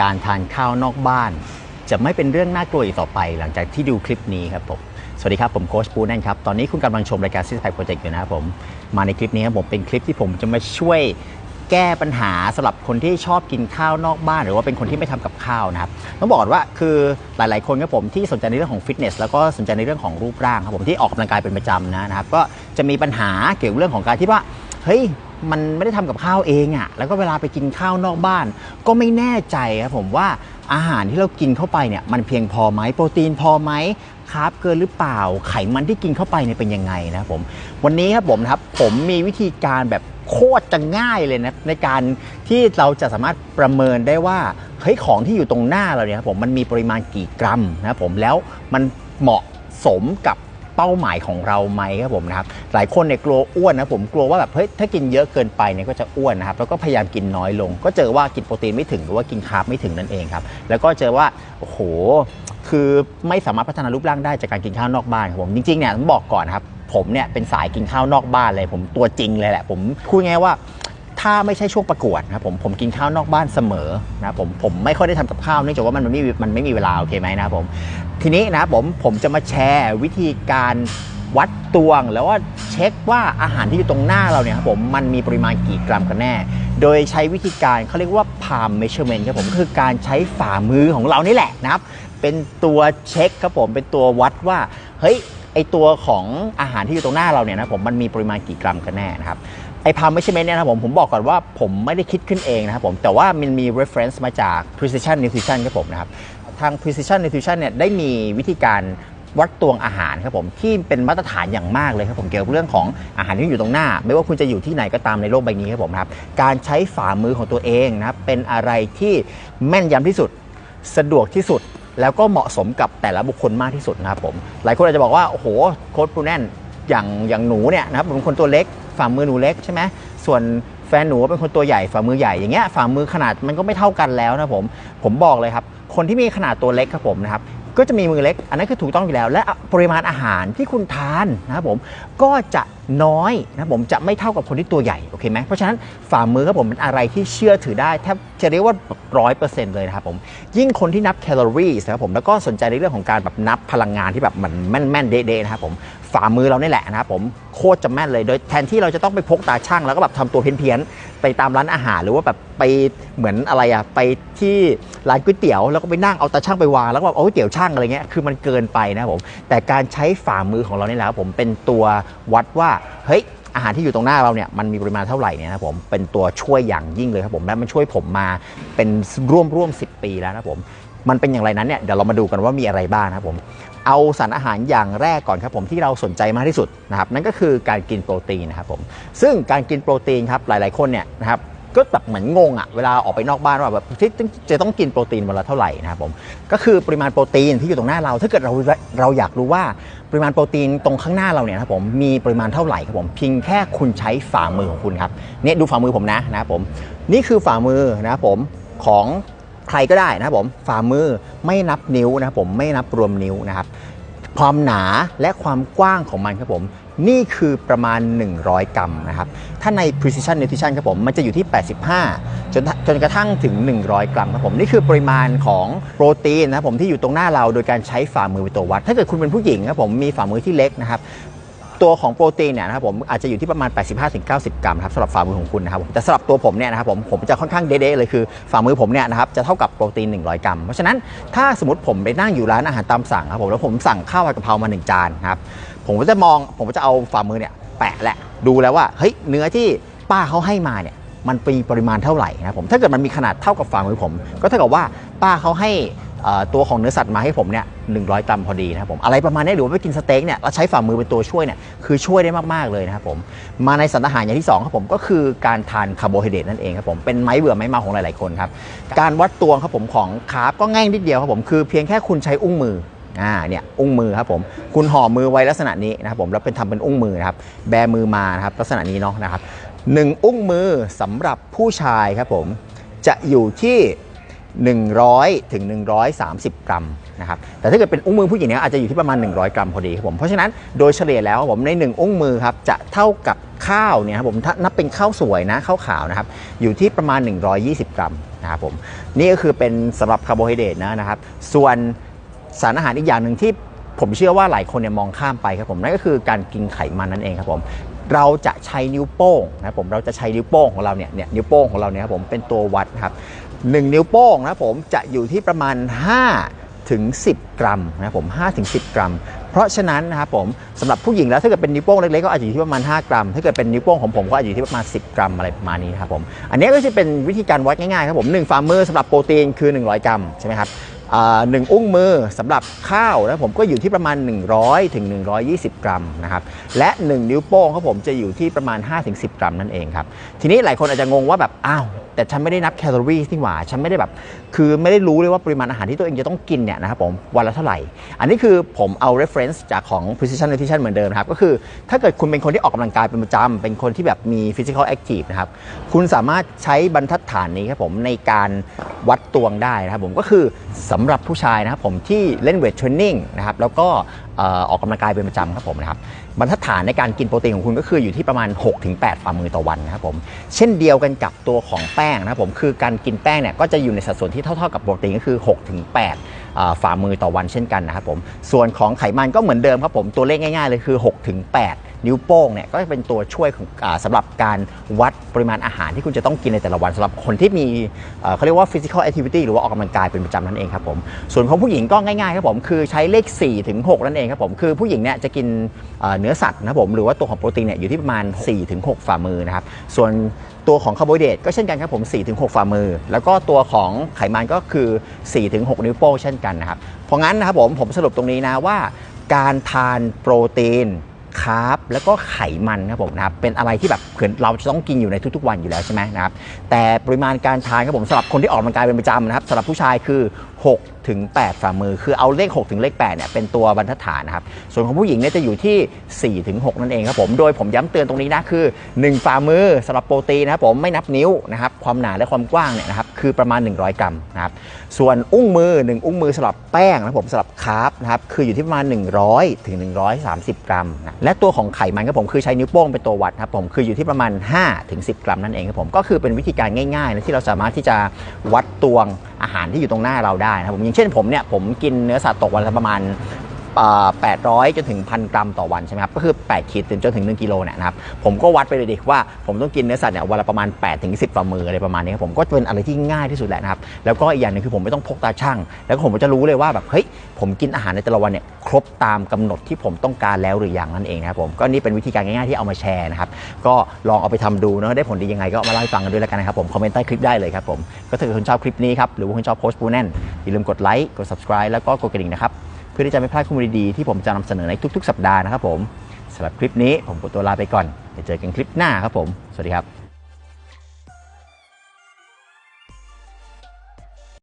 การทานข้าวนอกบ้าน จะไม่เป็นเรื่องน่ากลัวอีกต่อไป หลังจากที่ดูคลิปนี้ครับผมสวัสดีครับ ผมโค้ชปูแน่นครับ ตอนนี้คุณกำลังชมรายการซิสไพโปรเจกต์อยู่นะครับผมมาในคลิปนี้ครับผมเป็นคลิปที่ผมจะมาช่วยแก้ปัญหาสำหรับคนที่ชอบกินข้าวนอกบ้าน หรือว่าเป็นคนที่ไม่ทำกับข้าวนะครับต้องบอกว่าคือหลาย ๆ คนครับผมที่สนใจในเรื่องของฟิตเนสแล้วก็สนใจในเรื่องของรูปร่างครับผมที่ออกกำลังกายเป็นประจำนะครับก็จะมีปัญหาเกี่ยวกับเรื่องของการที่ว่า เฮ้ยมันไม่ได้ทำกับข้าวเองอะ่ะแล้วก็เวลาไปกินข้าวนอกบ้าน ก็ไม่แน่ใจครับผมว่าอาหารที่เรากินเข้าไปเนี่ยมันเพียงพอไหมโปรตีนพอไหมคาร์บเกินหรือเปล่า ไขมันที่กินเข้าไปเนี่ยเป็นยังไงนะครับผมวันนี้ครับผมนะครับผมมีวิธีการแบบโคตรจะง่ายเลยนะในการที่เราจะสามารถประเมินได้ว่าเฮ้ยของที่อยู่ตรงหน้าเราเนี่ยครับผมมันมีปริมาณกี่กรัมนะครับผมแล้วมันเหมาะสมกับ เป้าหมายของเราไหมครับผมนะครับหลายคนเนี่ยกลัวอ้วนนะผมกลัวว่าแบบเฮ้ยถ้ากินเยอะเกินไปเนี่ยก็จะอ้วนนะครับแล้วก็พยายามกินน้อยลง ก็เจอว่ากินโปรตีนไม่ถึงหรือว่ากินคาร์บไม่ถึงนั่นเองครับแล้วก็เจอว่าโอ้โหคือไม่สามารถพัฒนารูปร่างได้จากการกินข้าวนอกบ้านครับผมจริงๆเนี่ยต้องบอกก่อนครับผมเนี่ยเป็นสายกินข้าวนอกบ้านเลย ผมตัวจริงเลยแหละผมพูดง่ายว่า ถ้าไม่ใช่ช่วงประกวดนะครับผมผมกินข้าวนอกบ้านเสมอนะครับผมผมไม่ค่อยได้ทำกับข้าวเนื่องจากว่ามันไม่มีมันไม่มีเวลาโอเคไหมนะครับผมทีนี้นะครับผมผมจะมาแชร์วิธีการวัดตวงแล้วว่าเช็คว่าอาหารที่อยู่ตรงหน้าเราเนี่ยครับผมมันมีปริมาณกี่กรัมกันแน่ โดยใช้วิธีการเขาเรียกว่า palm measurement ครับผมคือการใช้ฝ่ามือของเรานี่แหละนะครับ เป็นตัวเช็คครับผมเป็นตัววัดว่าเฮ้ยไอตัวของอาหารที่อยู่ตรงหน้าเราเนี่ยนะผมมันมีปริมาณกี่กรัมกันแน่นะครับ ไอพามไม่ใช่เมนเนี่ยนะครับผมผมบอกก่อนว่าผมไม่ได้คิดขึ้นเองนะครับผมแต่ว่ามันมี reference มาจาก precision nutrition ครับผมนะครับทาง precision nutrition เนี่ยได้มีวิธีการวัดตวงอาหารครับผมที่เป็นมาตรฐานอย่างมากเลยครับผมเกี่ยวกับเรื่องของอาหารที่อยู่ตรงหน้า ไม่ว่าคุณจะอยู่ที่ไหนก็ตามในโลกใบนี้ครับผมนะครับการใช้ฝ่ามือของตัวเองนะครับเป็นอะไรที่แม่นยำที่สุดสะดวกที่สุด แล้วก็เหมาะสมกับแต่ละบุคคลมากที่สุดนะครับผมหลายคนอาจจะบอกว่าโอ้โหโค้ดปูแน่นอย่างอย่างหนูเนี่ยนะครับเป็นคนตัวเล็ก ฝ่ามือหนูเล็กใช่ไหมส่วนแฟนหนูเป็นคนตัวใหญ่ฝ่ามือใหญ่อย่างเงี้ยฝ่ามือขนาดมันก็ไม่เท่ากันแล้วนะผมผมบอกเลยครับคนที่มีขนาดตัวเล็กครับผมนะครับ ก็จะมีมือเล็ก อันนั้นคือถูกต้องอยู่แล้ว และปริมาณอาหารที่คุณทานนะครับผมก็จะน้อยนะครับผมจะไม่เท่ากับคนที่ตัวใหญ่โอเคไหมเพราะฉะนั้นฝ่ามือครับผมเป็นอะไรที่เชื่อถือได้แทบจะเรียกว่าร้อยเปอร์เซ็นต์เลยนะครับผมยิ่งคนที่นับแคลอรี่นะครับผมแล้วก็สนใจในเรื่องของการแบบนับพลังงานที่แบบมันแม่นๆเด๊ะๆนะครับผมฝ่ามือเรานี่แหละนะครับผมโคตรจะแม่นเลยโดยแทนที่เราจะต้องไปพกตาช่างแล้วก็แบบทำตัวเพี้ยนๆ ไปตามร้านอาหารหรือว่าแบบไปเหมือนอะไรอะไปที่ร้านก๋วยเตี๋ยวแล้วก็ไปนั่งเอาตาช่างไปวางแล้วก็แบบเอาก๋วยเตี๋ยวช่างอะไรเงี้ยคือมันเกินไปนะผมแต่การใช้ฝ่ามือของเราเนี่แหละครับผมเป็นตัววัดว่าเฮ้ยอาหารที่อยู่ตรงหน้าเราเนี่ยมันมีปริมาณเท่าไหร่เนี่ยนะผมเป็นตัวช่วยอย่างยิ่งเลยครับผมและมันช่วยผมมาเป็นร่วมร่วม10ปีแล้วนะผมมันเป็นอย่างไรนั้นเนี่ยเดี๋ยวเรามาดูกันว่ามีอะไรบ้างนะครับผม เอาสารอาหารอย่างแรกก่อนครับผมที่เราสนใจมากที่สุดนะครับนั่นก็คือการกินโปรตีนนะครับผมซึ่งการกินโปรตีนครับหลาย ๆ คนเนี่ยนะครับก็แบบเหมือนงงอะเวลาออกไปนอกบ้านว่าแบบที่จะต้องกินโปรตีนวันละเท่าไหร่นะครับผมก็คือปริมาณโปรตีนที่อยู่ตรงหน้าเรา ถ้าเกิดเราเราอยากรู้ว่าปริมาณโปรตีนตรงข้างหน้าเราเนี่ยนะครับผมมีปริมาณเท่าไหร่ครับผมเพียงแค่คุณใช้ฝ่ามือของคุณครับเนี่ยดูฝ่ามือผมนะนะครับผมนี่คือฝ่ามือนะครับผมของ ใครก็ได้นะครับผมฝ่ามือไม่นับนิ้วนะครับผมไม่นับรวมนิ้วนะครับ ความหนาและความกว้างของมันครับผมนี่คือประมาณ 100 กรัมนะครับ ถ้าใน precision nutrition ครับผม มันจะอยู่ที่ 85 จนจนกระทั่งถึง 100 กรัมครับผม นี่คือปริมาณของโปรตีนนะครับผมที่อยู่ตรงหน้าเราโดยการใช้ฝ่ามือเป็นตัววัด ถ้าเกิดคุณเป็นผู้หญิงครับผม มีฝ่ามือที่เล็กนะครับ ตัวของโปรตีนเนี่ยนะครับผมอาจจะอยู่ที่ประมาณ 85-90 กรัมครับสำหรับฝ่ามือของคุณนะครับผมแต่สำหรับตัวผมเนี่ยนะครับผมผมจะค่อนข้างเด๊ะเลยคือฝ่ามือผมเนี่ยนะครับจะเท่ากับโปรตีน 100 กรัม เพราะฉะนั้นถ้าสมมติผมไปนั่งอยู่ร้านอาหารตามสั่งครับผมแล้วผมสั่งข้าวผัดกะเพรามา 1 จานครับผมก็จะมองผมก็จะเอาฝ่ามือเนี่ยแปะแหละดูแล้วว่าเฮ้ยเนื้อที่ป้าเขาให้มาเนี่ยมันมีปริมาณเท่าไหร่นะครับผมถ้าเกิดมันมีขนาดเท่ากับฝ่ามือผม ก็เท่ากับว่าป้าเขาให้ ตัวของเนื้อสัตว์มาให้ผมเนี่ย100กรัมพอดีนะครับผมอะไรประมาณนี้หรือว่าไปกินสเต็กเนี่ยเราใช้ฝ่ามือเป็นตัวช่วยเนี่ยคือช่วยได้มากๆเลยนะครับผมมาในสารอาหารอย่างที่2ครับผมก็คือการทานคาร์โบไฮเดรตนั่นเองครับผมเป็นไม้เบื่อไม้เมาของหลายๆคนครับการวัดตวงครับผมของคาร์บก็ง่ายนิดเดียวครับผมคือเพียงแค่คุณใช้อุ้งมืออ่าเนี่ยอุ้งมือครับผมคุณห่อมือไว้ลักษณะนี้นะครับผมแล้วเป็นทำเป็นอุ้งมือนะครับแบมือมานะครับลักษณะนี้เนาะนะครับหนึ่งอุ้งมือสำหรับผู้ชายครับผมจะอยู่ที่ 100ถึง130 กรัมนะครับแต่ถ้าเกิดเป็นอุ้งมือผู้หญิงเนี่ยอาจจะอยู่ที่ประมาณ 100 กรัมพอดีครับผมเพราะฉะนั้นโดยเฉลี่ยแล้วผมใน 1 อุ้งมือครับจะเท่ากับข้าวเนี่ยครับผมถ้านับเป็นข้าวสวยนะข้าวขาวนะครับอยู่ที่ประมาณ 120 กรัมนะครับผมนี่ก็คือเป็นสำหรับคาร์โบไฮเดรตนะนะครับส่วนสารอาหารอีกอย่างหนึ่งที่ผมเชื่อว่าหลายคนเนี่ยมองข้ามไปครับผมนั่นก็คือการกินไขมันนั่นเองครับผมเราจะใช้นิ้วโป้งนะครับผมเราจะใช้นิ้วโป้งของเราเนี่ยเนี่ยนิ้วโป้งของเราเนี่ยครับผมเป็นตัววัดครับ 1 นิ้วโป้งนะครับผมจะอยู่ที่ประมาณ 5 ถึง 10 กรัมนะครับผม5ถึง 10 กรัม เพราะฉะนั้นนะครับผมสำหรับผู้หญิงแล้วถ้าเกิดเป็นนิ้วโป้งเล็กๆก็อาจจะอยู่ที่ประมาณ 5 กรัม ถ้าเกิดเป็นนิ้วโป้งของผมก็อาจจะอยู่ที่ประมาณ 10 กรัมอะไรประมาณนี้นะครับผมอันนี้ก็จะเป็นวิธีการวัดง่ายๆครับผม1ฝ่ามือสำหรับโปรตีนคือ 100 กรัมใช่ไหมครับหนึ่งอุ้งมือสำหรับข้าวนะผมก็อยู่ที่ประมาณ 100ถึง120 กรัมนะครับและ 1 นิ้วโป้งครับผมจะอยู่ที่ประมาณ 5-10 กรัมนั่นเองครับทีนี้หลายคนอาจจะงงว่าแบบอ้าว แต่ฉันไม่ได้นับแคลอรี่นี่หว่าฉันไม่ได้แบบ คือไม่ได้รู้เลยว่าปริมาณอาหารที่ตัวเองจะต้องกินเนี่ยนะครับผมวันละเท่าไหร่ อันนี้คือผมเอา reference จากของ precision nutrition เหมือนเดิมครับก็คือถ้าเกิดคุณเป็นคนที่ออกกำลังกายเป็นประจำเป็นคนที่แบบมี physical active นะครับคุณสามารถใช้บรรทัดฐานนี้ครับผมในการวัดตวงได้นะครับผมก็คือสำหรับผู้ชายนะครับผมที่เล่นเวทเทรนนิ่งนะครับแล้วก็ ออกกกำลังกายเป็นประจำครับผมนะครับบรรทัดฐานในการกินโปรตีนของคุณก็คืออยู่ที่ประมาณ 6-8 ฝ่ามือต่อวันนะครับผมเช่นเดียวกันกับตัวของแป้งนะครับผมคือการกินแป้งเนี่ยก็จะอยู่ในสัดส่วนที่เท่า ๆกับโปรตีนก็คือ 6-8อ่าฝ่ามือต่อวันเช่นกันนะครับผมส่วนของไขมันก็เหมือนเดิมครับผมตัวเลขง่ายๆเลยคือ 6-8 นิ้วโป้งเนี่ยก็จะเป็นตัวช่วยของอาสำหรับการวัดปริมาณอาหารที่คุณจะต้องกินในแต่ละวันสำหรับคนที่มีเขาเรียกว่า physical activity หรือว่าออกกำลังกายเป็นประจำนั่นเองครับผมส่วนของผู้หญิงก็ง่ายๆครับผมคือใช้เลข4ถึง6นั่นเองครับผมคือผู้หญิงเนี่ยจะกินเนื้อสัตว์นะครับผมหรือว่าตัวของโปรตีนเนี่ยอยู่ที่ประมาณ4ถึง6ฝ่ามือนะครับส่วนตัวของคาร์โบไฮเดรตก็เช่นกันครับผม4ถึง6ฝ่ามือ แล้วก็ตัวของไขมันก็คือ4ถึง6นิ้วโป้งเช่นกันนะครับ เพราะงั้นนะครับผมผมสรุปตรงนี้นะว่า การทานโปรตีน คาร์บแล้วก็ไขมันครับผมนะครับเป็นอะไรที่แบบเผื่อเราจะต้องกินอยู่ในทุกๆ วันอยู่แล้วใช่ไหมนะครับแต่ปริมาณการทานครับผมสำหรับคนที่ออกกำลังกายเป็นประจำนะครับสำหรับผู้ชายคือ 6 ถึง 8 ฝ่ามือ คือเอาเลข 6 ถึงเลข8เนี่ยเป็นตัวบรรทัดฐานนะครับส่วนของผู้หญิงเนี่ยจะอยู่ที่ 4 ถึง 6 นั่นเองครับผมโดยผมย้ำเตือนตรงนี้นะคือ 1 ฝ่ามือสำหรับโปรตีนนะครับผมไม่นับนิ้วนะครับความหนาและความกว้างเนี่ยนะครับ คือประมาณ 100 กรัมนะครับส่วนอุ้งมือ 1 อุ้งมือสำหรับแป้งนะผมสำหรับคาร์บนะครับคืออยู่ที่ประมาณ 100 ถึง 130 กรัมนะและตัวของไขมันครับผมคือใช้นิ้วโป้งเป็นตัววัดครับผมคืออยู่ที่ประมาณ 5 ถึง 10 กรัมนั่นเองครับผมก็คือเป็นวิธีการง่ายๆนะที่เราสามารถที่จะวัดตวงอาหารที่อยู่ตรงหน้าเราได้นะครับผมอย่างเช่นผมเนี่ยผมกินเนื้อสัตว์ตกวันละประมาณ 800 จนถึงพันกรัมต่อวันใช่ไหมครับ ก็คือ 8 ขีดจนถึง 1 กิโลเนี่ยนะครับ ผมก็วัดไปเลยดิว่าผมต้องกินเนื้อสัตว์เนี่ยวันละประมาณ 8 ถึง 10 ฝ่ามืออะไรประมาณนี้ครับผมก็เป็นอะไรที่ง่ายที่สุดแหละนะครับ แล้วก็อีกอย่างหนึงคือผมไม่ต้องพกตาช่าง แล้วผมก็จะรู้เลยว่าแบบเฮ้ยผมกินอาหารในแต่ละวันเนี่ยครบตามกำหนดที่ผมต้องการแล้วหรือยังนั่นเองนะครับผมก็นี่เป็นวิธีการง่ายๆที่เอามาแชร์นะครับก็ลองเอาไปทำดูเนาะได้ผลดียังไงก็มาเล่าให้ฟังกันด้วยแล้วกันนะครับผมคอมเมนต์ใต้คลิปได้เลยครับผมก็ถ้าเกิดคุณชอบคลิปนี้ครับหรือว่าคุณชอบโค้ชปูแน่นอย่าลืมกดไลค์กด subscribe แล้วก็กดกระดิ่งนะครับ เพื่อที่จะไม่พลาดข้อมูลดีๆที่ผมจะนำเสนอในทุก ๆ สัปดาห์นะครับผมสำหรับคลิปนี้ผมขอตัวลาไปก่อนเดี๋ยวเจอกันคลิปหน้าครับผม สวัสดีครับ